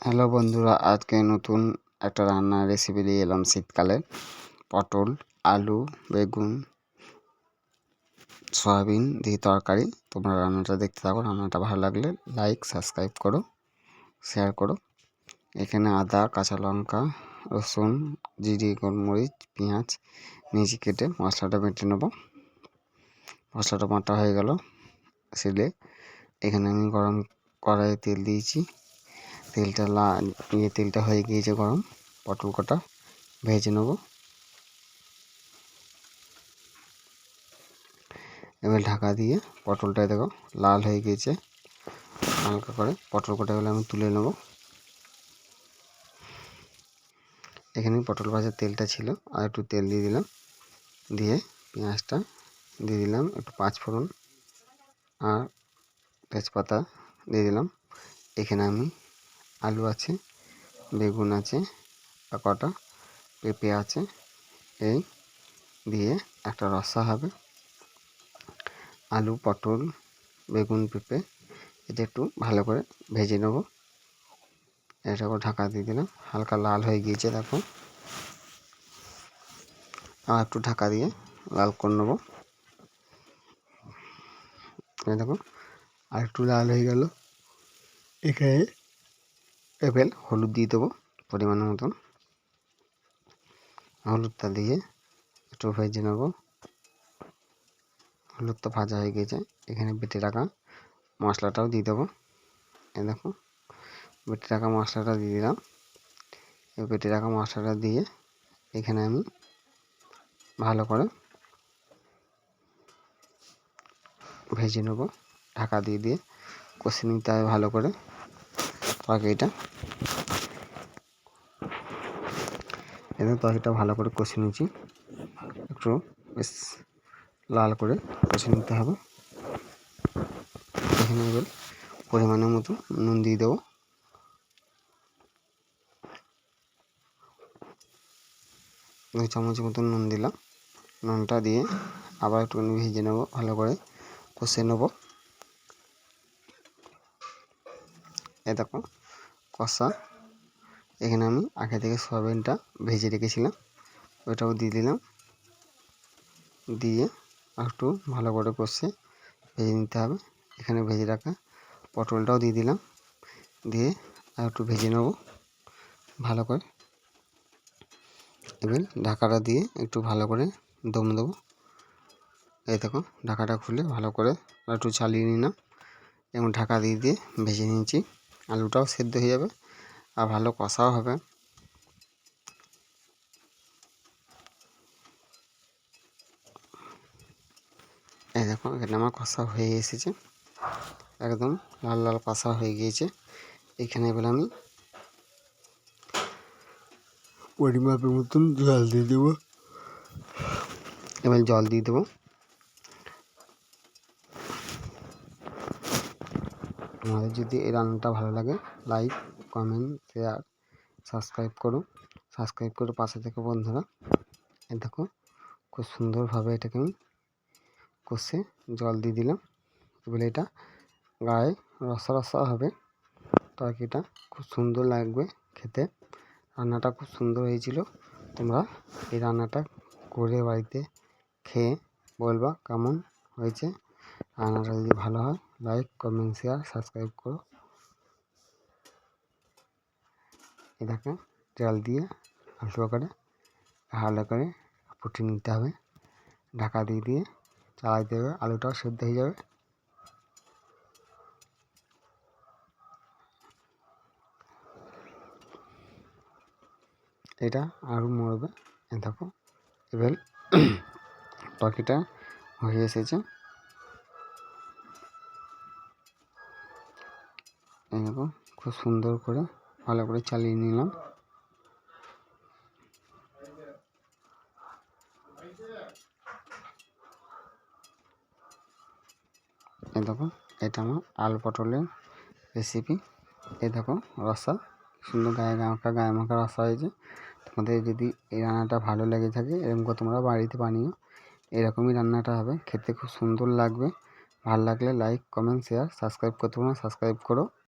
Hello বন্ধুরা, আজকে নতুন একটা রান্নার রেসিপি নিয়ে এলাম শীতকালে। পটল, আলু, বেগুন, সয়াবিন দিয়ে তরকারি। তোমরা রান্নাটা দেখতে থাকো, রান্নাটা ভালো লাগলে লাইক সাবস্ক্রাইব করো শেয়ার করো। এখানে আদা, কাঁচা লঙ্কা, রসুন, জিরি, গোলমরিচ, পেঁয়াজ নিচে কেটে মশলাটা বেটে নেব। মশলাটা বাটা হয়ে গেল, সেলে এখানে আমি গরম কড়াইয়ে তেল দিয়েছি। তেলটা লা ইয়ে তেলটা হয়ে গিয়েছে গরম। পটল কটা ভেজে নেব। এবার ঢাকা দিয়ে পটলটা দেখো লাল হয়ে গিয়েছে। হালকা করে পটল কটা কটাগুলো আমি তুলে নেব। এখানে পটল ভাজার তেলটা ছিল, আর একটু তেল দিয়ে দিলাম। দিয়ে পেঁয়াজটা দিয়ে দিলাম, একটু পাঁচ ফোড়ন আর তেজপাতা দিয়ে দিলাম। এখানে আমি আলু আছে, বেগুন আছে কটা পেঁপে আছে। এই দিয়ে একটা রসা হবে। আলু, পটল, বেগুন, পেঁপে, এটা একটু ভালো করে ভেজে নেব। এটাকে ঢাকা দিয়ে দিলাম। হালকা লাল হয়ে গিয়েছে দেখো। আর একটু ঢাকা দিয়ে লাল করে নেব। দেখো, আর একটু লাল হয়ে গেল। এখানে এবার হলুদ দিয়ে দেবো পরিমাণ মতন। হলুদটা দিয়ে একটু ভেজে নেব। হলুদটা ভাজা হয়ে গেছে, এখানে বেটে রাখা মশলাটাও দিয়ে দেবো। এ দেখো, বেটে রাখা মশলাটা দিয়ে দিলাম। বেটে রাখা মশলাটা দিয়ে এখানে আমি ভালো করে ভেজে নেব। ঢাকা দিয়ে দিয়ে কষে নিতে হবে ভালো করে। তরকারিটা এবং তরকারিটা ভালো করে কষে নিয়েছি। একটু বেশ লাল করে কষে নিতে হবে। এখানে পরিমাণের মতো নুন দিয়ে দেবো। দুই চামচ মতো নুন দিলাম। নুনটা দিয়ে আবার একটুখানি ভেজে নেব, ভালো করে কষে নেব। এ দেখো, কষা। এখানে আমি আগে থেকে সয়াবিনটা ভেজে রেখেছিলাম, ওইটাও দিয়ে দিলাম। দিয়ে একটু ভালো করে কষে ভেজে নিতে হবে। এখানে ভেজে রাখা পটলটাও দিয়ে দিলাম। দিয়ে আর একটু ভেজে নেব ভালো করে। এবার ঢাকাটা দিয়ে একটু ভালো করে দম দেবো। এই দেখো, ঢাকাটা খুলে ভালো করে একটু চালিয়ে নিলাম। এবং ঢাকা দিয়ে দিয়ে ভেজে নিয়েছি। আলুটাও সেদ্ধ হয়ে যাবে আর ভালো কষাও হবে। এই দেখো, এখানে আমার কষা হয়ে এসেছে। একদম লাল লাল কষা হয়ে গিয়েছে। এখানে এবার আমি পরিমাপের মতন জল দিয়ে দেবো। এবার জল দিয়ে দেবো। তোমাদের যদি এই রান্নাটা ভালো লাগে লাইক কমেন্ট শেয়ার সাবস্ক্রাইব করো। সাবস্ক্রাইব করে পাশে থেকে বন্ধুরা, এই দেখো খুব সুন্দরভাবে এটাকে আমি কষে জল দিয়ে দিলাম। এবার এটা গায়ে রসা রসা হবে, তরকারিটা খুব সুন্দর লাগবে খেতে। রান্নাটা খুব সুন্দর হয়েছিল। তোমরা এই রান্নাটা করে বাড়িতে খেয়ে বলবা কেমন হয়েছে। রান্নাটা যদি ভালো হয়, লাইক, কমেন্ট, শেয়ার, সাবস্ক্রাইব করো। এটাকে তেল দিয়ে হালকা করে ভালো করে ফুটিয়ে নিতে হবে। ঢাকা দিয়ে দিয়ে চালাইতে হবে আলুটাও সেদ্ধ হয়ে যাবে। এটা আরও মরবে দেখো, এবার পাখিটা হয়ে এসেছে। এরকম খুব সুন্দর করে, ভালো করে চালিয়ে নিলাম। এ দেখো, এটা আমার আলু পটলের রেসিপি এ দেখো, রসা। সুন্দর গায়ে মাখা গায়ে মাখা রসা হয়েছে। তোমাদের যদি এই রান্নাটা ভালো লেগে থাকে, এরকম করে তোমরা বাড়িতে বানিও। এরকমই রান্নাটা হবে। খেতে খুব সুন্দর লাগবে। ভালো লাগলে লাইক কমেন্ট শেয়ার সাবস্ক্রাইব করতে পারো সাবস্ক্রাইব করো।